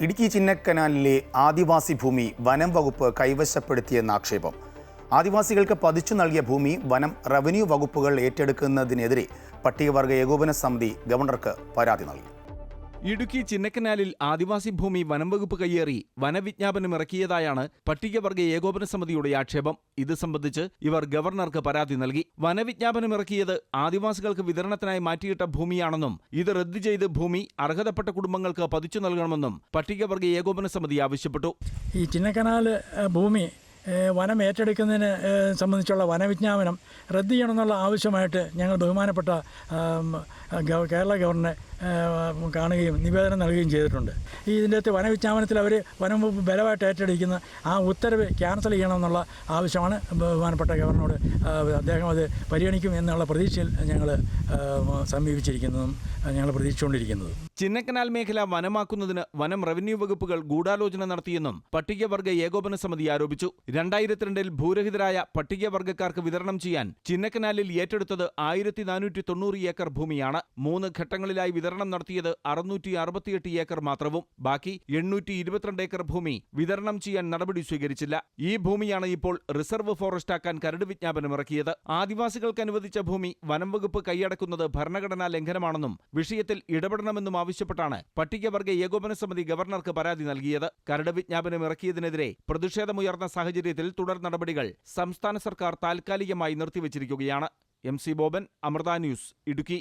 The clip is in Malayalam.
ഇടുക്കി ചിന്നക്കനാലിലെ ആദിവാസി ഭൂമി വനം വകുപ്പ് കൈവശപ്പെടുത്തിയെന്ന ആക്ഷേപം. ആദിവാസികൾക്ക് പതിച്ചു നൽകിയ ഭൂമി വനം റവന്യൂ വകുപ്പുകൾ ഏറ്റെടുക്കുന്നതിനെതിരെ പട്ടികവർഗ ഏകോപന സമിതി ഗവർണർക്ക് പരാതി നൽകി. ഇടുക്കി ചിന്നക്കനാലിൽ ആദിവാസി ഭൂമി വനം വകുപ്പ് കയ്യേറി വനവിജ്ഞാപനം ഇറക്കിയതായാണ് പട്ടികവർഗ ഏകോപന സമിതിയുടെ ആക്ഷേപം. ഇത് സംബന്ധിച്ച് ഇവർ ഗവർണർക്ക് പരാതി നൽകി. വനവിജ്ഞാപനം ഇറക്കിയത് ആദിവാസികൾക്ക് വിതരണത്തിനായി മാറ്റിയിട്ട ഭൂമിയാണെന്നും ഇത് റദ്ദു ചെയ്ത് ഭൂമി അർഹതപ്പെട്ട കുടുംബങ്ങൾക്ക് പതിച്ചു നൽകണമെന്നും പട്ടികവർഗ ഏകോപന സമിതി ആവശ്യപ്പെട്ടു. ഈ ചിന്നക്കനാൽ ഭൂമി വനം ഏറ്റെടുക്കുന്നതിന് സംബന്ധിച്ചുള്ള വനവിജ്ഞാപനം റദ്ദ് ചെയ്യണമെന്നുള്ള ആവശ്യമായിട്ട് ഞങ്ങൾ ബഹുമാനപ്പെട്ട കേരള ഗവർണറെ കാണുകയും നിവേദനം നൽകുകയും ചെയ്തിട്ടുണ്ട്. ഈ ഇതിന്റെ അകത്ത് വനവിജ്ഞാപനത്തിൽ അവർ വനം ബലമായിട്ട് ഏറ്റെടുക്കുന്ന ആ ഉത്തരവ് ക്യാൻസൽ ചെയ്യണമെന്നുള്ള ആവശ്യമാണ് ബഹുമാനപ്പെട്ട ഗവർണറോട് അദ്ദേഹം അത് പരിഗണിക്കും എന്നുള്ള പ്രതീക്ഷയിൽ ഞങ്ങൾ സമീപിച്ചിരിക്കുന്നതും ഞങ്ങൾ പ്രതീക്ഷിച്ചുകൊണ്ടിരിക്കുന്നതും. ചിന്നക്കനാൽ മേഖല വനമാക്കുന്നതിന് വനം റവന്യൂ വകുപ്പുകൾ ഗൂഢാലോചന നടത്തിയെന്നും പട്ടികവർഗ ഏകോപന സമിതി ആരോപിച്ചു. രണ്ടായിരത്തിരണ്ടിൽ ഭൂരഹിതരായ പട്ടികവർഗക്കാർക്ക് വിതരണം ചെയ്യാൻ ചിന്നക്കനാലിൽ ഏറ്റെടുത്തത് ആയിരത്തി നാനൂറ്റി തൊണ്ണൂറ് ഏക്കർ ഭൂമിയാണ്. മൂന്ന് ഘട്ടങ്ങളിലായി വിതരണം നടത്തിയത് അറുന്നൂറ്റി അറുപത്തിയെട്ട് ഏക്കർ മാത്രവും. ബാക്കി എണ്ണൂറ്റി ഇരുപത്തിരണ്ട് ഏക്കർ ഭൂമി വിതരണം ചെയ്യാൻ നടപടി സ്വീകരിച്ചില്ല. ഈ ഭൂമിയാണ് ഇപ്പോൾ റിസർവ് ഫോറസ്റ്റ് ആക്കാൻ കരട് വിജ്ഞാപനം ഇറക്കിയത്. ആദിവാസികൾക്ക് അനുവദിച്ച ഭൂമി വനം വകുപ്പ് കൈയടക്കുന്നത് ഭരണഘടനാ ലംഘനമാണെന്നും വിഷയത്തിൽ ഇടപെടണമെന്നും ആവശ്യപ്പെട്ടാണ് പട്ടികവർഗ ഏകോപന സമിതി ഗവർണർക്ക് പരാതി നൽകിയത്. കരട് വിജ്ഞാപനം ഇറക്കിയതിനെതിരെ പ്രതിഷേധമുയർന്ന സാഹചര്യത്തിൽ തുടർ നടപടികൾ സംസ്ഥാന സർക്കാർ താൽക്കാലികമായി നിർത്തിവച്ചിരിക്കുകയാണ്. M C Boban Amrita news Idukki.